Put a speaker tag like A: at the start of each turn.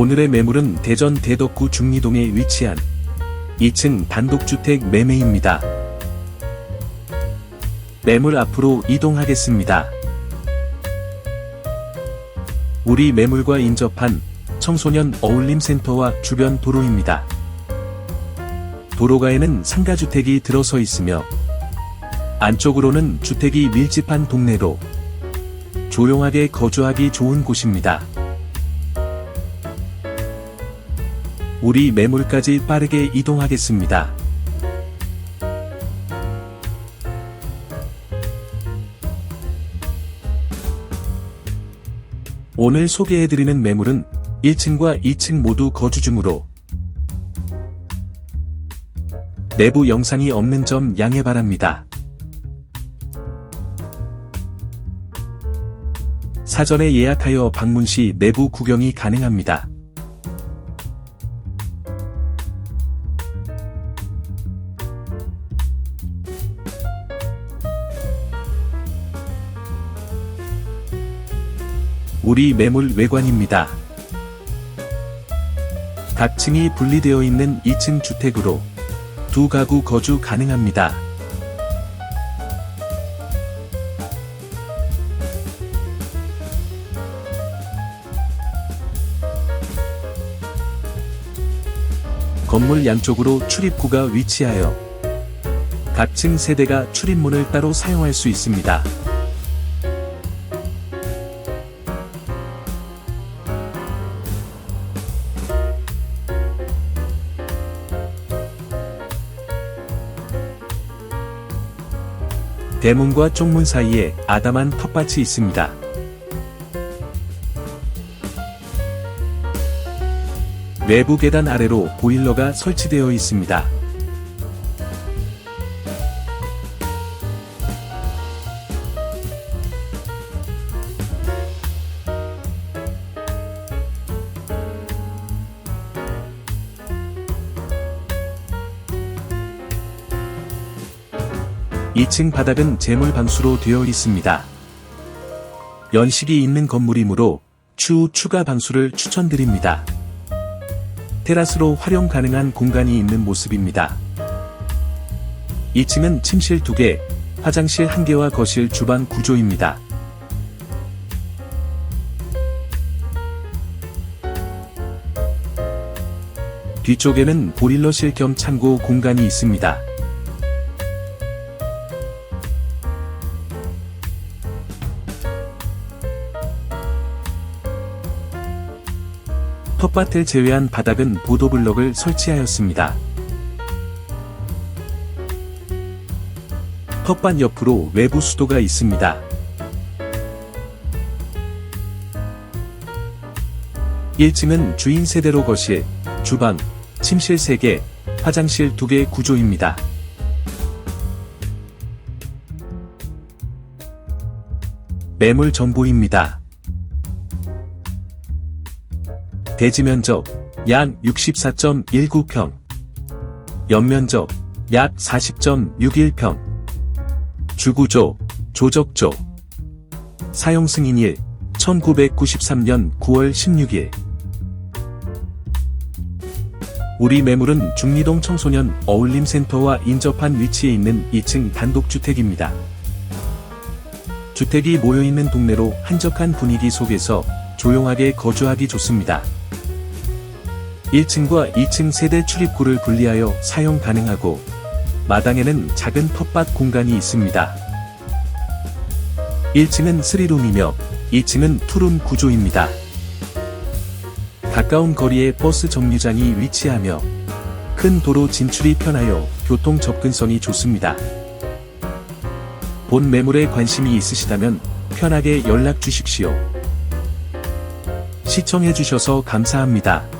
A: 오늘의 매물은 대전 대덕구 중리동에 위치한 2층 단독주택 매매입니다. 매물 앞으로 이동하겠습니다. 우리 매물과 인접한 청소년 어울림센터와 주변 도로입니다. 도로가에는 상가주택이 들어서 있으며 안쪽으로는 주택이 밀집한 동네로 조용하게 거주하기 좋은 곳입니다. 우리 매물까지 빠르게 이동하겠습니다. 오늘 소개해드리는 매물은 1층과 2층 모두 거주 중으로 내부 영상이 없는 점 양해 바랍니다. 사전에 예약하여 방문 시 내부 구경이 가능합니다. 우리 매물 외관입니다. 각 층이 분리되어 있는 2층 주택으로 두 가구 거주 가능합니다. 건물 양쪽으로 출입구가 위치하여 각층 세대가 출입문을 따로 사용할 수 있습니다. 대문과 쪽문 사이에 아담한 텃밭이 있습니다. 외부 계단 아래로 보일러가 설치되어 있습니다. 이층 바닥은 재물 방수로 되어 있습니다. 연식이 있는 건물이므로 추후 추가 방수를 추천드립니다. 테라스로 활용 가능한 공간이 있는 모습입니다. 2층은 침실 2개, 화장실 1개와 거실 주방 구조입니다. 뒤쪽에는 보일러실 겸 창고 공간이 있습니다. 텃밭을 제외한 바닥은 보도블럭을 설치하였습니다. 텃밭 옆으로 외부 수도가 있습니다. 1층은 주인 세대로 거실, 주방, 침실 3개, 화장실 2개 구조입니다. 매물 정보입니다. 대지 면적 약 64.19평, 연면적 약 40.61평, 주구조, 조적조, 사용 승인일 1993년 9월 16일. 우리 매물은 중리동 청소년 어울림센터와 인접한 위치에 있는 2층 단독주택입니다. 주택이 모여있는 동네로 한적한 분위기 속에서 조용하게 거주하기 좋습니다. 1층과 2층 세대 출입구를 분리하여 사용 가능하고 마당에는 작은 텃밭 공간이 있습니다. 1층은 3룸이며 2층은 2룸 구조입니다. 가까운 거리에 버스 정류장이 위치하며 큰 도로 진출이 편하여 교통 접근성이 좋습니다. 본 매물에 관심이 있으시다면 편하게 연락 주십시오. 시청해주셔서 감사합니다.